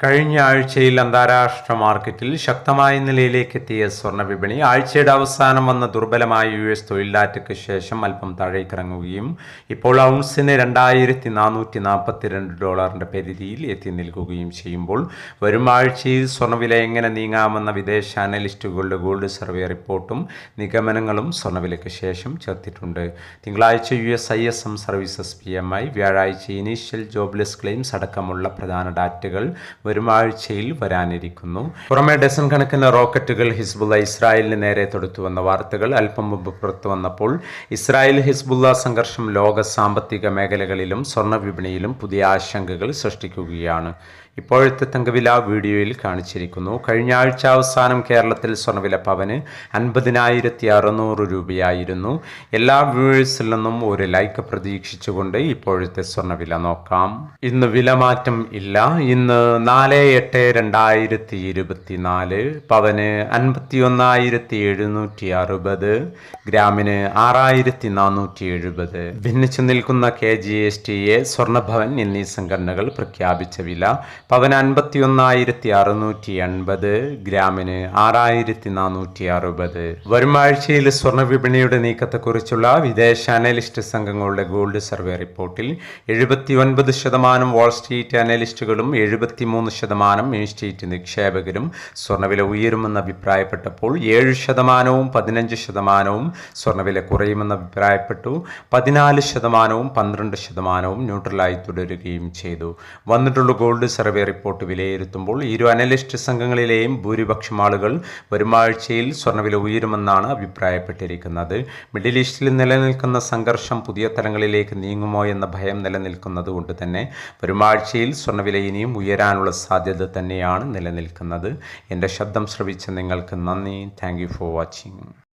കഴിഞ്ഞ ആഴ്ചയിൽ അന്താരാഷ്ട്ര മാർക്കറ്റിൽ ശക്തമായ നിലയിലേക്ക് എത്തിയ സ്വർണ വിപണി ആഴ്ചയുടെ അവസാനം വന്ന ദുർബലമായ യു എസ് തൊഴിലാറ്റയ്ക്ക് ശേഷം അല്പം താഴേക്കിറങ്ങുകയും ഇപ്പോൾ ഔൺസിന് രണ്ടായിരത്തി നാനൂറ്റി നാൽപ്പത്തിരണ്ട് ഡോളറിന്റെ പരിധിയിൽ എത്തി നിൽക്കുകയും ചെയ്യുമ്പോൾ വരും ആഴ്ചയിൽ സ്വർണവില എങ്ങനെ നീങ്ങാമെന്ന വിദേശ അനലിസ്റ്റുകളുടെ ഗോൾഡ് സർവേ റിപ്പോർട്ടും നിഗമനങ്ങളും സ്വർണവിലയ്ക്ക് ശേഷം ചേർത്തിട്ടുണ്ട്. തിങ്കളാഴ്ച U S I S M services P M I വ്യാഴാഴ്ച ഇനീഷ്യൽ ജോബ്ലെസ് ക്ലെയിംസ് അടക്കമുള്ള പ്രധാന ഡാറ്റകൾ വരും ആഴ്ചയിൽ വരാനിരിക്കുന്നു. പുറമെ ഡസൻ കണക്കിന് റോക്കറ്റുകൾ ഹിസ്ബുള്ള ഇസ്രായേലിന് നേരെ തൊടുത്തുവന്ന വാർത്തകൾ അല്പം മുമ്പ് പുറത്തു വന്നപ്പോൾ ഇസ്രായേൽ ഹിസ്ബുള്ള സംഘർഷം ലോക സാമ്പത്തിക മേഖലകളിലും സ്വർണ വിപണിയിലും പുതിയ ആശങ്കകൾ സൃഷ്ടിക്കുകയാണ്. ഇപ്പോഴത്തെ തങ്കവില വീഡിയോയിൽ കാണിച്ചിരിക്കുന്നു. കഴിഞ്ഞ ആഴ്ച അവസാനം കേരളത്തിൽ സ്വർണവില പവന് അൻപതിനായിരത്തി അറുന്നൂറ് രൂപയായിരുന്നു. എല്ലാ വ്യൂവേഴ്സിൽ നിന്നും ഒരു ലൈക്ക് പ്രതീക്ഷിച്ചുകൊണ്ട് ഇപ്പോഴത്തെ സ്വർണവില നോക്കാം. ഇന്ന് വിലമാറ്റം ഇല്ല. ഇന്ന് നാല് എട്ട് രണ്ടായിരത്തി ഇരുപത്തിനാല് പവന് അൻപത്തി ഒന്നായിരത്തി എഴുന്നൂറ്റി അറുപത് ഗ്രാമിന് ആറായിരത്തി നാനൂറ്റി എഴുപത് ഭിന്നിച്ചു നിൽക്കുന്ന K G S T A Swarnabhavan എന്നീ സംഘടനകൾ പ്രഖ്യാപിച്ച വില പവന് അൻപത്തി ഒന്നായിരത്തി അറുന്നൂറ്റി എൺപത് ഗ്രാമിന് ആറായിരത്തി നാനൂറ്റി അറുപത് വരും ആഴ്ചയിൽ സ്വർണ വിപണിയുടെ നീക്കത്തെക്കുറിച്ചുള്ള വിദേശ അനലിസ്റ്റ് സംഘങ്ങളുടെ ഗോൾഡ് സർവേ റിപ്പോർട്ടിൽ എഴുപത്തി ഒൻപത് ശതമാനം വാൾ സ്ട്രീറ്റ് അനലിസ്റ്റുകളും എഴുപത്തിമൂന്ന് ശതമാനം ഇൻസ്റ്റേറ്റ് നിക്ഷേപകരും സ്വർണവില ഉയരുമെന്ന് അഭിപ്രായപ്പെട്ടപ്പോൾ ഏഴ് ശതമാനവും പതിനഞ്ച് ശതമാനവും സ്വർണവില കുറയുമെന്ന് അഭിപ്രായപ്പെട്ടു. പതിനാല് ശതമാനവും പന്ത്രണ്ട് ശതമാനവും ന്യൂട്രലായി തുടരുകയും ചെയ്തു. വന്നിട്ടുള്ള ഗോൾഡ് സർവേ റിപ്പോർട്ട് വിലയിരുത്തുമ്പോൾ ഇരു അനലിസ്റ്റ് സംഘങ്ങളിലെയും ഭൂരിപക്ഷം ആളുകൾ വരും ആഴ്ചയിൽ സ്വർണവില ഉയരുമെന്നാണ് അഭിപ്രായപ്പെട്ടിരിക്കുന്നത്. മിഡിൽ ഈസ്റ്റിൽ നിലനിൽക്കുന്ന സംഘർഷം പുതിയ തലങ്ങളിലേക്ക് നീങ്ങുമോ എന്ന ഭയം നിലനിൽക്കുന്നത് കൊണ്ട് തന്നെ വരും ആഴ്ചയിൽ സ്വർണവില ഇനിയും ഉയരാനുള്ള സാധ്യത തന്നെയാണ് നിലനിൽക്കുന്നത്. എന്റെ ശബ്ദം ശ്രവിച്ച നിങ്ങൾക്ക് നന്ദി. Thank for watching